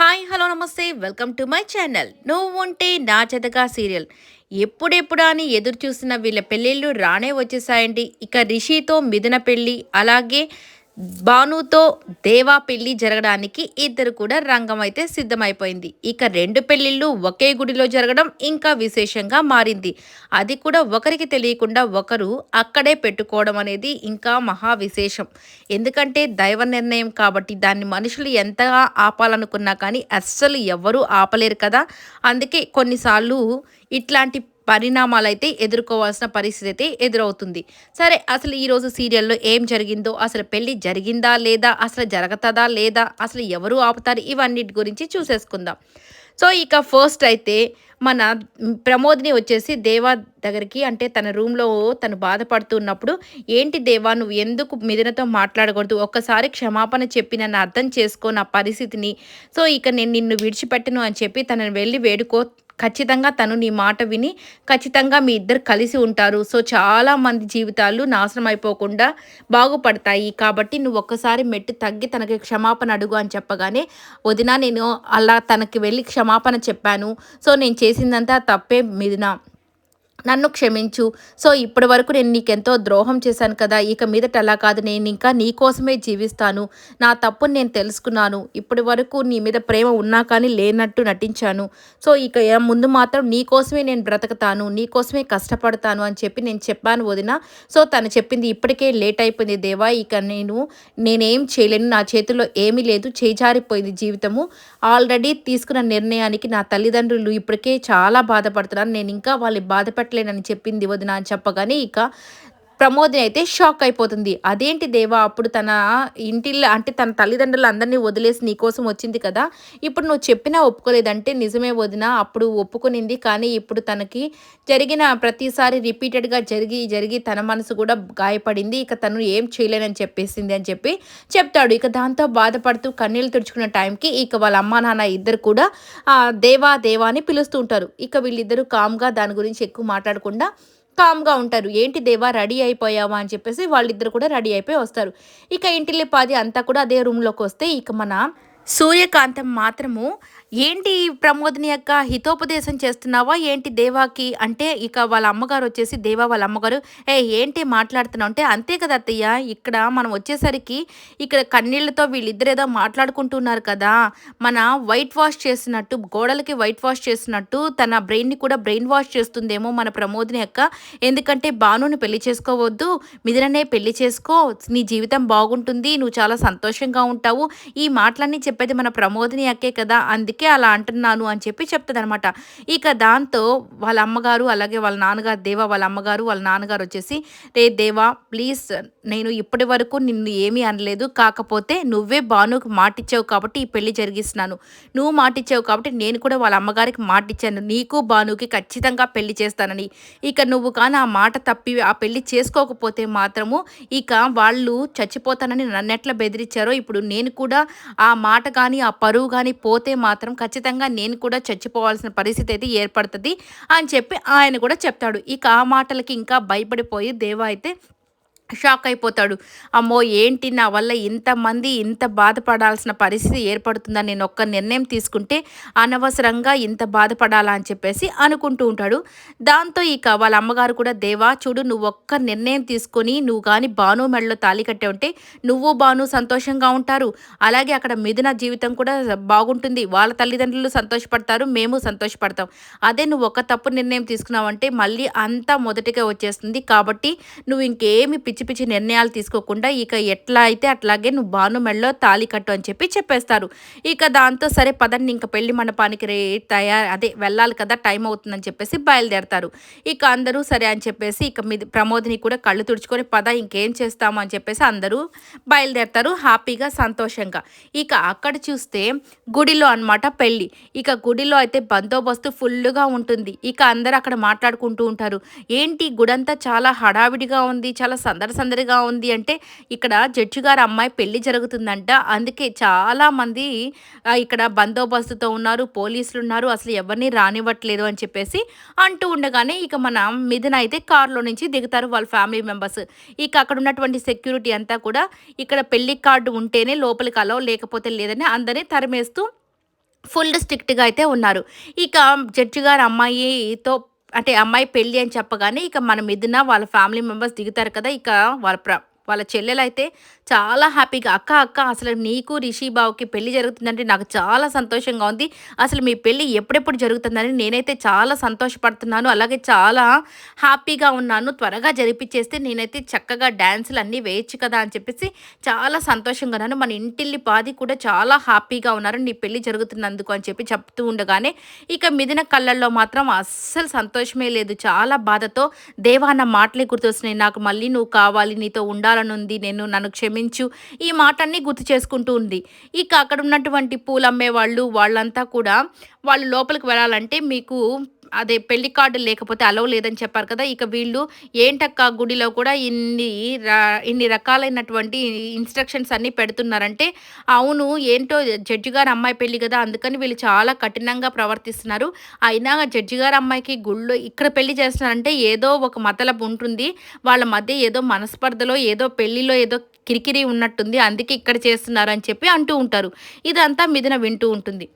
Hi hello namaste. Welcome to my channel. నువ్వు ఉంటే నా చెదగా సీరియల్. ఎప్పుడెప్పుడా అని ఎదురు చూసిన వీళ్ళ పెళ్ళిళ్ళు రానే వచ్చేసాయండి. ఇక రిషితో మిథున పెళ్ళి అలాగే భానుతో దేవా పెళ్ళి జరగడానికి ఇద్దరు కూడా రంగం అయితే సిద్ధమైపోయింది. ఇక రెండు పెళ్ళిళ్ళు ఒకే గుడిలో జరగడం ఇంకా విశేషంగా మారింది. అది కూడా ఒకరికి తెలియకుండా ఒకరు అక్కడే పెట్టుకోవడం అనేది ఇంకా మహా విశేషం. ఎందుకంటే దైవ నిర్ణయం కాబట్టి దాన్ని మనుషులు ఎంతగా ఆపాలనుకున్నా కానీ అస్సలు ఎవరూ ఆపలేరు కదా. అందుకే కొన్నిసార్లు ఇట్లాంటి పరిణామాలు అయితే ఎదుర్కోవాల్సిన పరిస్థితి అయితే ఎదురవుతుంది. సరే అసలు ఈరోజు సీరియల్లో ఏం జరిగిందో అసలు పెళ్ళి జరిగిందా లేదా అసలు జరగతదా లేదా అసలు ఎవరు ఆపుతారు ఇవన్నిటి గురించి చూసేసుకుందాం. సో ఇక ఫస్ట్ అయితే మన ప్రమోద్ని వచ్చేసి దేవా దగ్గరికి అంటే తన రూమ్లో తను బాధపడుతున్నప్పుడు ఏంటి దేవా నువ్వు ఎందుకు మిథునతో మాట్లాడకూడదు? ఒక్కసారి క్షమాపణ చెప్పి నన్ను అర్థం చేసుకో నా పరిస్థితిని. సో ఇక నేను నిన్ను విడిచిపెట్టను అని చెప్పి తనని వెళ్ళి వేడుకో ఖచ్చితంగా తను నీ మాట విని ఖచ్చితంగా మీ ఇద్దరు కలిసి ఉంటారు. సో చాలా మంది జీవితాలు నాశనం అయిపోకుండా బాగుపడతాయి. కాబట్టి నువ్వు ఒక్కసారి మెట్టు తగ్గి తనకి క్షమాపణ అడుగు అని చెప్పగానే వదిన నేను అలా తనకి వెళ్ళి క్షమాపణ చెప్పాను. సో నేను చేసిందంతా తప్పే మిదినా నన్ను క్షమించు. సో ఇప్పటి వరకు నేను నీకెంతో ద్రోహం చేశాను కదా ఇక మీదట అలా కాదు నేను ఇంకా నీ కోసమే జీవిస్తాను. నా తప్పుని నేను తెలుసుకున్నాను. ఇప్పటి వరకు నీ మీద ప్రేమ ఉన్నా కానీ లేనట్టు నటించాను. సో ఇక ముందు మాత్రం నీ కోసమే నేను బ్రతకతాను నీ కోసమే కష్టపడతాను అని చెప్పి నేను చెప్పాను వదిన. సో తను చెప్పింది ఇప్పటికే లేట్ అయిపోయింది దేవా. ఇక నేను నేనేం చేయలేను నా చేతిలో ఏమీ లేదు చేజారిపోయింది జీవితము. ఆల్రెడీ తీసుకున్న నిర్ణయానికి నా తల్లిదండ్రులు ఇప్పటికే చాలా బాధపడుతున్నారు. నేను ఇంకా వాళ్ళు బాధపెట్ట చెప్పట్లేనని చెప్పింది వదిన అని చెప్పగానే ఇక ప్రమోదిని అయితే షాక్ అయిపోతుంది. అదేంటి దేవా అప్పుడు తన ఇంటిల్లో అంటే తన తల్లిదండ్రులు అందరినీ వదిలేసి నీకోసం వచ్చింది కదా? ఇప్పుడు నువ్వు చెప్పినా ఒప్పుకోలేదంటే నిజమే వదిన అప్పుడు ఒప్పుకునింది. కానీ ఇప్పుడు తనకి జరిగిన ప్రతిసారి రిపీటెడ్గా జరిగి జరిగి తన మనసు కూడా గాయపడింది. ఇక తను ఏం చేయలేనని చెప్పేసింది అని చెప్పి చెప్తాడు. ఇక దాంతో బాధపడుతూ కన్నీళ్ళు తుడుచుకున్న టైంకి ఇక వాళ్ళ అమ్మ నాన్న ఇద్దరు కూడా దేవా దేవా అని పిలుస్తూ ఉంటారు. ఇక వీళ్ళిద్దరూ కామ్గా దాని గురించి ఎక్కువ మాట్లాడకుండా కామ్గా ఉంటారు. ఏంటి దేవా రెడీ అయిపోయావా? అని చెప్పేసి వాళ్ళిద్దరు కూడా రెడీ అయిపోయి వస్తారు. ఇక ఇంటిల్లి పాది అంతా కూడా అదే రూమ్లోకి వస్తే ఇక మన సూర్యకాంతం మాత్రము ఏంటి ప్రమోదిని యొక్క హితోపదేశం చేస్తున్నావా? ఏంటి దేవాకి? అంటే ఇక వాళ్ళ అమ్మగారు వచ్చేసి దేవా వాళ్ళ అమ్మగారు ఏ ఏంటి మాట్లాడుతున్నావు? అంటే అంతే కదా అత్తయ్య ఇక్కడ మనం వచ్చేసరికి ఇక్కడ కన్నీళ్ళతో వీళ్ళిద్దరు ఏదో మాట్లాడుకుంటున్నారు కదా. మన వైట్ వాష్ చేసినట్టు గోడలకి వైట్ వాష్ చేసినట్టు తన బ్రెయిన్ని కూడా బ్రెయిన్ వాష్ చేస్తుందేమో మన ప్రమోదిని యొక్క ఎందుకంటే బానుని పెళ్ళి చేసుకోవద్దు మిదిలనే పెళ్ళి చేసుకో నీ జీవితం బాగుంటుంది నువ్వు చాలా సంతోషంగా ఉంటావు. ఈ మాటలన్నీ చెప్పేది మన ప్రమోదిని అక్కే కదా. అందుకే అందుకే అలా అంటున్నాను అని చెప్పి చెప్తుంది అనమాట ఇక దాంతో వాళ్ళ అమ్మగారు అలాగే వాళ్ళ నాన్నగారు దేవా వాళ్ళ అమ్మగారు వాళ్ళ నాన్నగారు వచ్చేసి రే దేవా ప్లీజ్ నేను ఇప్పటి వరకు నిన్ను ఏమీ అనలేదు. కాకపోతే నువ్వే భానుకి మాటిచ్చావు కాబట్టి ఈ పెళ్ళి జరిగిస్తున్నాను. నువ్వు మాటిచ్చావు కాబట్టి నేను కూడా వాళ్ళ అమ్మగారికి మాటిచ్చాను. నీకు బానుకి ఖచ్చితంగా పెళ్ళి చేస్తానని. ఇక నువ్వు కానీ ఆ మాట తప్పి ఆ పెళ్ళి చేసుకోకపోతే మాత్రము ఇక వాళ్ళు చచ్చిపోతానని నన్నెట్లా బెదిరించారో ఇప్పుడు నేను కూడా ఆ మాట కానీ ఆ పరువు కానీ పోతే మాత్రం మాత్రం ఖచ్చితంగా నేను కూడా చచ్చిపోవాల్సిన పరిస్థితి అయితే ఏర్పడుతుంది అని చెప్పి ఆయన కూడా చెప్తాడు. ఇక ఆ మాటలకి ఇంకా భయపడిపోయి దేవ అయితే షాక్ అయిపోతాడు అమ్మో ఏంటి నా వల్ల ఇంతమంది ఇంత బాధపడాల్సిన పరిస్థితి ఏర్పడుతుందని నేను ఒక్క నిర్ణయం తీసుకుంటే అనవసరంగా ఇంత బాధపడాలా అని చెప్పేసి అనుకుంటూ ఉంటాడు. దాంతో ఇక వాళ్ళ అమ్మగారు కూడా దేవా చూడు నువ్వు ఒక్క నిర్ణయం తీసుకొని నువ్వు కానీ బాను మెడలో తాళి కట్టే ఉంటే నువ్వు బాను సంతోషంగా ఉంటారు. అలాగే అక్కడ మిథున జీవితం కూడా బాగుంటుంది. వాళ్ళ తల్లిదండ్రులు సంతోషపడతారు మేము సంతోషపడతాం. అదే నువ్వు ఒక తప్పు నిర్ణయం తీసుకున్నావంటే మళ్ళీ అంతా మొదటిగా వచ్చేస్తుంది. కాబట్టి నువ్వు ఇంకేమి పిచ్చి పిచ్చి పిచ్చి నిర్ణయాలు తీసుకోకుండా ఇక ఎట్లా అయితే అట్లాగే నువ్వు బాను తాళి కట్టు అని చెప్పి చెప్పేస్తారు. ఇక దాంతో సరే పదండి ఇంక పెళ్ళి మండపానికి రే తయారు అదే వెళ్ళాలి కదా టైం అవుతుందని చెప్పేసి బయలుదేరతారు. ఇక అందరూ సరే అని చెప్పేసి ఇక మీ ప్రమోదిని కూడా కళ్ళు తుడుచుకొని పద ఇంకేం చేస్తాము అని చెప్పేసి అందరూ బయలుదేరతారు హ్యాపీగా సంతోషంగా. ఇక అక్కడ చూస్తే గుడిలో అనమాట పెళ్ళి ఇక గుడిలో అయితే బందోబస్తు ఫుల్గా ఉంటుంది. ఇక అందరూ అక్కడ మాట్లాడుకుంటూ ఉంటారు. ఏంటి గుడంతా చాలా హడావిడిగా ఉంది చాలా సందర్ సందడిగా ఉంది అంటే ఇక్కడ జడ్జి గారు అమ్మాయి పెళ్ళి జరుగుతుందంట. అందుకే చాలామంది ఇక్కడ బందోబస్తుతో ఉన్నారు పోలీసులు ఉన్నారు అసలు ఎవరిని రానివ్వట్లేదు అని చెప్పేసి అంటూ ఉండగానే ఇక మన మిథున అయితే కారులో నుంచి దిగుతారు వాళ్ళ ఫ్యామిలీ మెంబర్స్. ఇక అక్కడ ఉన్నటువంటి సెక్యూరిటీ అంతా కూడా ఇక్కడ పెళ్ళి కార్డు ఉంటేనే లోపలికి అలవ్ లేకపోతే లేదని అందరినీ తరిమేస్తూ ఫుల్ స్ట్రిక్ట్గా అయితే ఉన్నారు. ఇక జడ్జి గారు అమ్మాయితో అంటే అమ్మాయి పెళ్ళి అని చెప్పగానే ఇక మన మిథున వాళ్ళ ఫ్యామిలీ మెంబర్స్ దిగుతారు కదా ఇక వాళ్ళ ప్ర వాళ్ళ చెల్లెలైతే చాలా హ్యాపీగా అక్క అక్క అసలు నీకు రిషి బావుకి పెళ్ళి జరుగుతుందంటే నాకు చాలా సంతోషంగా ఉంది. అసలు మీ పెళ్ళి ఎప్పుడెప్పుడు జరుగుతుందని నేనైతే చాలా సంతోషపడుతున్నాను. అలాగే చాలా హ్యాపీగా ఉన్నాను. త్వరగా జరిపించేస్తే నేనైతే చక్కగా డ్యాన్సులు అన్నీ వేయచ్చు కదా అని చెప్పేసి చాలా సంతోషంగా ఉన్నాను. మన ఇంటిల్లి పాది కూడా చాలా హ్యాపీగా ఉన్నారు. నీ పెళ్ళి జరుగుతున్నందుకు అని చెప్పి చెప్తూ ఉండగానే ఇక మిదిన కళ్ళల్లో మాత్రం అస్సలు సంతోషమే లేదు. చాలా బాధతో దేవా అన్న మాటలే గుర్తొస్తున్నాయి. నాకు మళ్ళీ నువ్వు కావాలి. నీతో ఉంది నేను నన్ను క్షమించు. ఈ మాటన్ని గుర్తు చేసుకుంటూ ఉంది. ఇక అక్కడ ఉన్నటువంటి పూలు అమ్మే వాళ్ళు వాళ్ళంతా కూడా వాళ్ళు లోపలికి వెళ్ళాలంటే మీకు అదే పెళ్ళి కార్డు లేకపోతే అలవ్ లేదని చెప్పారు కదా ఇక వీళ్ళు ఏంటక్క గుడిలో కూడా ఇన్ని ఇన్ని రకాలైనటువంటి ఇన్స్ట్రక్షన్స్ అన్నీ పెడుతున్నారంటే అవును ఏంటో జడ్జి గారు అమ్మాయి పెళ్ళి కదా అందుకని వీళ్ళు చాలా కఠినంగా ప్రవర్తిస్తున్నారు. అయినా జడ్జి గారు అమ్మాయికి గుళ్ళో ఇక్కడ పెళ్ళి చేస్తున్నారంటే ఏదో ఒక మతలబు ఉంటుంది. వాళ్ళ మధ్య ఏదో మనస్పర్ధలో ఏదో పెళ్ళిలో ఏదో కిరికిరి ఉన్నట్టుంది అందుకే ఇక్కడ చేస్తున్నారు అని చెప్పి అంటూ ఉంటారు. ఇదంతా మిదిన వింటూ ఉంటుంది.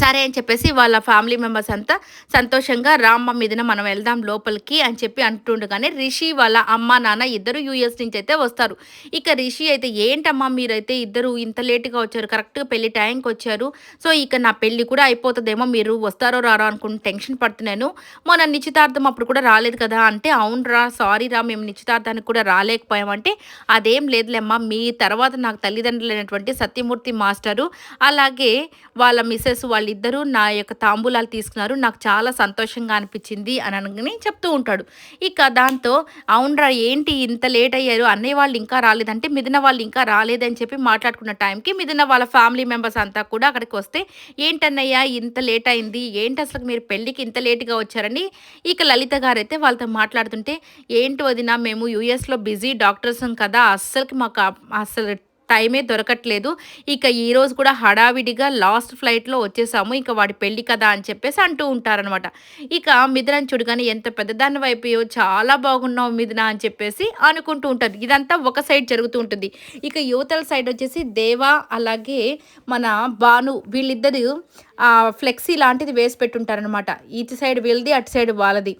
సరే అని చెప్పేసి వాళ్ళ ఫ్యామిలీ మెంబర్స్ అంతా సంతోషంగా రామ్మ మీదన మనం వెళ్దాం లోపలికి అని చెప్పి అంటుండగానే రిషి వాళ్ళ అమ్మ నాన్న ఇద్దరు యూఎస్ నుంచి అయితే వస్తారు. ఇక రిషి అయితే ఏంటమ్మా మీరైతే ఇద్దరు ఇంత లేటుగా వచ్చారు? కరెక్ట్గా పెళ్ళి టైంకి వచ్చారు. సో ఇక నా పెళ్ళి కూడా అయిపోతుందేమో మీరు వస్తారో రారో అనుకుని టెన్షన్ పడుతున్నాను. మొన్న నిశ్చితార్థం అప్పుడు కూడా రాలేదు కదా అంటే అవునరా సారీ రా మేము నిశ్చితార్థానికి కూడా రాలేకపోయామంటే అదేం లేదులేమ్మా మీ తర్వాత నాకు తల్లిదండ్రులైనటువంటి సత్యమూర్తి మాస్టరు అలాగే వాళ్ళ మిస్సెస్ వాళ్ళిద్దరూ నా యొక్క తాంబూలాలు తీసుకున్నారు. నాకు చాలా సంతోషంగా అనిపించింది అని అనగానే చెప్తూ ఉంటాడు. ఇక దాంతో అవునరా ఏంటి ఇంత లేట్ అయ్యారు? అన్నయ్య వాళ్ళు ఇంకా రాలేదంటే మిదిన వాళ్ళు ఇంకా రాలేదని చెప్పి మాట్లాడుకున్న టైంకి మిదిన వాళ్ళ ఫ్యామిలీ మెంబర్స్ అంతా కూడా అక్కడికి వస్తే ఏంటన్నయ్య ఇంత లేట్ అయింది? ఏంటి అసలు మీరు పెళ్ళికి ఇంత లేట్గా వచ్చారని? ఇక లలిత గారు అయితే వాళ్ళతో మాట్లాడుతుంటే ఏంటి వదిన మేము యూఎస్లో బిజీ డాక్టర్స్ కదా అస్సలకి మాకు అసలు టైమే దొరకట్లేదు. ఇక ఈరోజు కూడా హడావిడిగా లాస్ట్ ఫ్లైట్లో వచ్చేసాము. ఇక వాడి పెళ్ళి కదా అని చెప్పేసి అంటూ ఉంటారనమాట ఇక మిథునని చూడగానే ఎంత పెద్దదాన్ని వైపు చాలా బాగున్నావు మిథున అని చెప్పేసి అనుకుంటూ ఉంటారు. ఇదంతా ఒక సైడ్ జరుగుతూ ఉంటుంది. ఇక యువతల సైడ్ వచ్చేసి దేవా అలాగే మన భాను వీళ్ళిద్దరు ఫ్లెక్సీ లాంటిది వేసి పెట్టుంటారనమాట ఇటు సైడ్ వీళ్ళది అటు సైడ్ వాళ్ళది.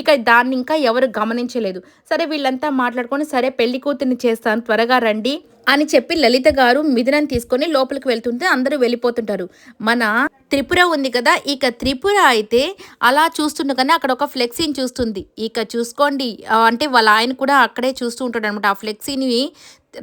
ఇక దాన్ని ఇంకా ఎవరు గమనించలేదు. సరే వీళ్ళంతా మాట్లాడుకొని సరే పెళ్ళి కూతుర్ని చేస్తాను త్వరగా రండి అని చెప్పి లలిత గారు మిథునని తీసుకొని లోపలికి వెళ్తుంటే అందరూ వెళ్ళిపోతుంటారు. మన త్రిపుర ఉంది కదా ఇక త్రిపుర అయితే అలా చూస్తుండగానే అక్కడ ఒక ఫ్లెక్సీని చూస్తుంది. ఇక చూసుకోండి. అంటే వాళ్ళ ఆయన కూడా అక్కడే చూస్తూ ఉంటాడు అనమాట ఆ ఫ్లెక్సీని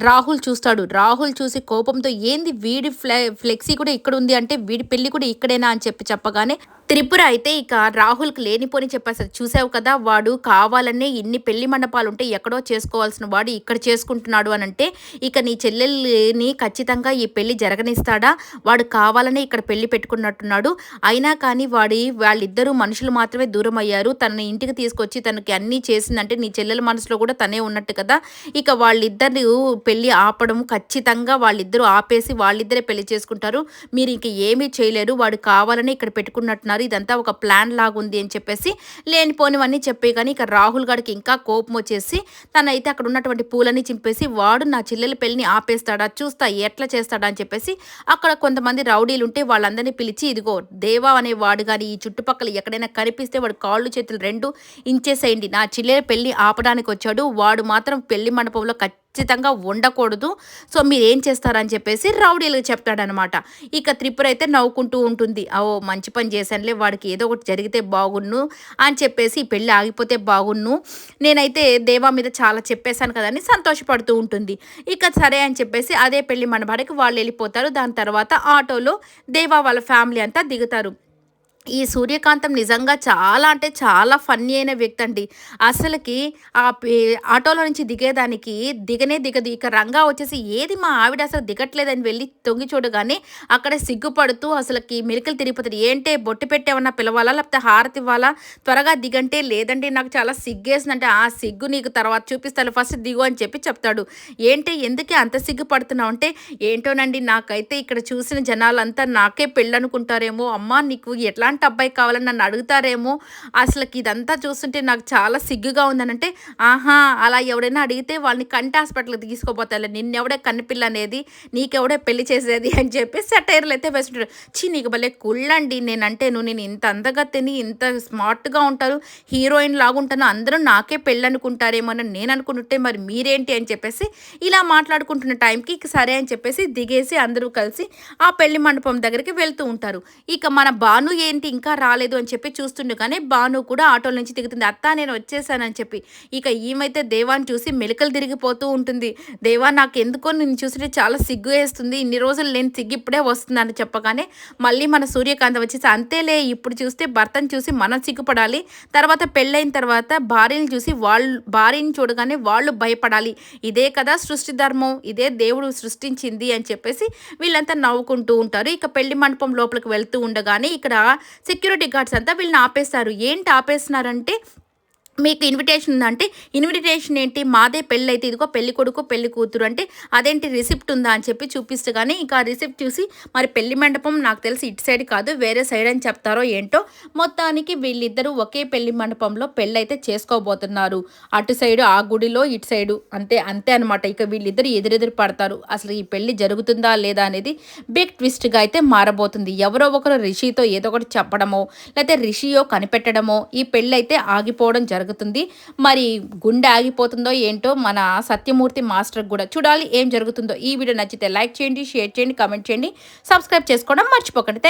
రాహుల్ చూస్తాడు. రాహుల్ చూసి కోపంతో ఏంది వీడి ఫ్లె ఫ్లెక్సీ కూడా ఇక్కడ ఉంది అంటే వీడి పెళ్ళి కూడా ఇక్కడేనా? అని చెప్పి చెప్పగానే త్రిపుర అయితే ఇక రాహుల్కి లేనిపోని చెప్పేసరి చూసావు కదా వాడు కావాలనే ఇన్ని పెళ్ళి మండపాలు ఉంటే ఎక్కడో చేసుకోవాల్సిన వాడు ఇక్కడ చేసుకుంటున్నాడు అని అంటే ఇక నీ చెల్లెల్ని ఖచ్చితంగా ఈ పెళ్ళి జరగనిస్తాడా? వాడు కావాలనే ఇక్కడ పెళ్ళి పెట్టుకున్నట్టున్నాడు. అయినా కానీ వాడి వాళ్ళిద్దరూ మనుషులు మాత్రమే దూరం అయ్యారు తనని ఇంటికి తీసుకొచ్చి తనకి అన్నీ చేసిందంటే నీ చెల్లెల మనసులో కూడా తనే ఉన్నట్టు కదా. ఇక వాళ్ళిద్దరు పెళ్ళి ఆపడం ఖచ్చితంగా వాళ్ళిద్దరూ ఆపేసి వాళ్ళిద్దరే పెళ్ళి చేసుకుంటారు. మీరు ఇంక ఏమీ చేయలేరు. వాడు కావాలని ఇక్కడ పెట్టుకున్నట్టున్నారు. ఇదంతా ఒక ప్లాన్ లాగుంది అని చెప్పేసి లేనిపోనివన్నీ చెప్పే కానీ ఇక రాహుల్ గారికి ఇంకా కోపం వచ్చేసి తనైతే అక్కడ ఉన్నటువంటి పూలని చింపేసి వాడు నా చెల్లెల పెళ్ళిని ఆపేస్తాడా చూస్తా ఎట్లా చేస్తాడా అని చెప్పేసి అక్కడ కొంతమంది రౌడీలు ఉంటే వాళ్ళందరినీ పిలిచి ఇదిగో దేవా అనే వాడు కానీ ఈ చుట్టుపక్కల ఎక్కడైనా కనిపిస్తే వాడు కాళ్ళు చేతులు రెండు ఇంచేసేయండి. నా చెల్లెల పెళ్ళి ఆపడానికి వచ్చాడు వాడు మాత్రం పెళ్ళి మండపంలో ఖచ్చితంగా ఉండకూడదు. సో మీరు ఏం చేస్తారని చెప్పేసి రౌడీలకు చెప్తాడనమాట. ఇక త్రిపుర అయితే నవ్వుకుంటూ ఉంటుంది. ఓ మంచి పని చేశానులే వాడికి ఏదో ఒకటి జరిగితే బాగున్ను అని చెప్పేసి పెళ్ళి ఆగిపోతే బాగున్ను. నేనైతే దేవా మీద చాలా చెప్పేశాను కదా అని సంతోషపడుతూ ఉంటుంది. ఇక సరే అని చెప్పేసి అదే పెళ్ళి మనబడికి వాళ్ళు వెళ్ళిపోతారు. దాని తర్వాత ఆటోలో దేవా వాళ్ళ ఫ్యామిలీ అంతా దిగుతారు. ఈ సూర్యకాంతం నిజంగా చాలా అంటే చాలా ఫన్నీ అయిన వ్యక్తి అండి. అసలుకి ఆ పే- ఆటోలో నుంచి దిగేదానికి దిగనే దిగదు. ఇక రంగా వచ్చేసి ఏది మా ఆవిడ అసలు దిగట్లేదని వెళ్ళి తొంగి చూడగానే అక్కడ సిగ్గుపడుతూ అసలుకి మెలికలు తిరిగిపోతుంది ఏంటే బొట్టు పెట్టేమన్నా పిలవాలా? లేకపోతే హారతి ఇవ్వాలా? త్వరగా దిగంటే లేదండి. నాకు చాలా సిగ్గేసిందంటే ఆ సిగ్గు నీకు తర్వాత చూపిస్తాను. ఫస్ట్ దిగు అని చెప్పి చెప్తాడు. ఏంటి? ఎందుకే అంత సిగ్గుపడుతున్నావు అంటే ఏంటోనండి? నాకైతే ఇక్కడ చూసిన జనాలంతా నాకే పెళ్ళనుకుంటారేమో. అమ్మ అమ్మా నీకు ఎట్లా ఎలాంటి అబ్బాయి కావాలని నన్ను అడుగుతారేమో? అసలుకి ఇదంతా చూస్తుంటే నాకు చాలా సిగ్గుగా ఉందనంటే ఆహా అలా ఎవడైనా అడిగితే వాళ్ళని కంటి హాస్పిటల్కి తీసుకోపోతారు నిన్నెవడే కన్నిపిల్ల అనేది నీకెవడే పెళ్ళి చేసేది అని చెప్పి సెటైర్లు అయితే వేస్తుంటారు. చీ నీకు భలే కుళ్ళండి. నేనంటేను నేను ఇంత అందగా తిని ఇంత స్మార్ట్గా ఉంటారు హీరోయిన్ లాగుంటాను అందరూ నాకే పెళ్ళి అనుకుంటారేమో అని నేను అనుకుంటుంటే మరి మీరేంటి అని చెప్పేసి ఇలా మాట్లాడుకుంటున్న టైంకి ఇక సరే అని చెప్పేసి దిగేసి అందరూ కలిసి ఆ పెళ్ళి మండపం దగ్గరికి వెళ్తూ ఉంటారు. ఇక మన భాను ఏంటి ఇంకా రాలేదు అని చెప్పి చూస్తుండగానే భాను కూడా ఆటోల నుంచి దిగుతుంది. అత్త నేను వచ్చేసానని చెప్పి. ఇక ఈమైతే దేవాన్ని చూసి మెలికలు తిరిగిపోతూ ఉంటుంది. దేవా నాకు ఎందుకో నేను చూస్తుంటే చాలా సిగ్గు వేస్తుంది. ఇన్ని రోజులు నేను సిగ్గు ఇప్పుడే వస్తుందని చెప్పగానే మళ్ళీ మన సూర్యకాంత వచ్చేసి అంతేలే ఇప్పుడు చూస్తే భర్తను చూసి మనం సిగ్గుపడాలి. తర్వాత పెళ్ళైన తర్వాత భార్యని చూసి వాళ్ళు భార్యని చూడగానే వాళ్ళు భయపడాలి. ఇదే కదా సృష్టి ధర్మం. ఇదే దేవుడు సృష్టించింది అని చెప్పేసి వీళ్ళంతా నవ్వుకుంటూ ఉంటారు. ఇక పెళ్ళి మండపం లోపలికి వెళ్తూ ఉండగానే ఇక్కడ సెక్యూరిటీ గార్డ్స్ అంతా వీళ్ళని ఆపేస్తారు. ఏంటి ఆపేస్తున్నారంటే మీకు ఇన్విటేషన్ ఉందంటే ఇన్విటేషన్ ఏంటి? మాదే పెళ్ళి అయితే ఇదిగో పెళ్ళి కొడుకు పెళ్ళి కూతురు అంటే అదేంటి రిసిప్ట్ ఉందా అని చెప్పి చూపిస్తూ కానీ ఇంకా రిసిప్ట్ చూసి మరి పెళ్ళి మండపం నాకు తెలిసి ఇటు సైడ్ కాదు వేరే సైడ్ అని చెప్తారో ఏంటో మొత్తానికి వీళ్ళిద్దరూ ఒకే పెళ్ళి మండపంలో పెళ్ళి అయితే చేసుకోబోతున్నారు. అటు సైడు ఆ గుడిలో ఇటు సైడు అంతే అంతే అనమాట ఇక వీళ్ళిద్దరు ఎదురెదురు పడతారు. అసలు ఈ పెళ్ళి జరుగుతుందా లేదా అనేది బిగ్ ట్విస్ట్గా అయితే మారబోతుంది. ఎవరో ఒకరు రిషితో ఏదో ఒకటి చెప్పడమో లేకపోతే రిషియో కనిపెట్టడమో ఈ పెళ్ళి అయితే ఆగిపోవడం జరుగుతుంది. జరుగుతుంది. మరి గుండె ఆగిపోతుందో ఏంటో మన సత్యమూర్తి మాస్టర్ కూడా చూడాలి. ఏం జరుగుతుందో ఈ వీడియో నచ్చితే లైక్ చేయండి షేర్ చేయండి కామెంట్ చేయండి. సబ్స్క్రైబ్ చేసుకోవడం మర్చిపోకండి.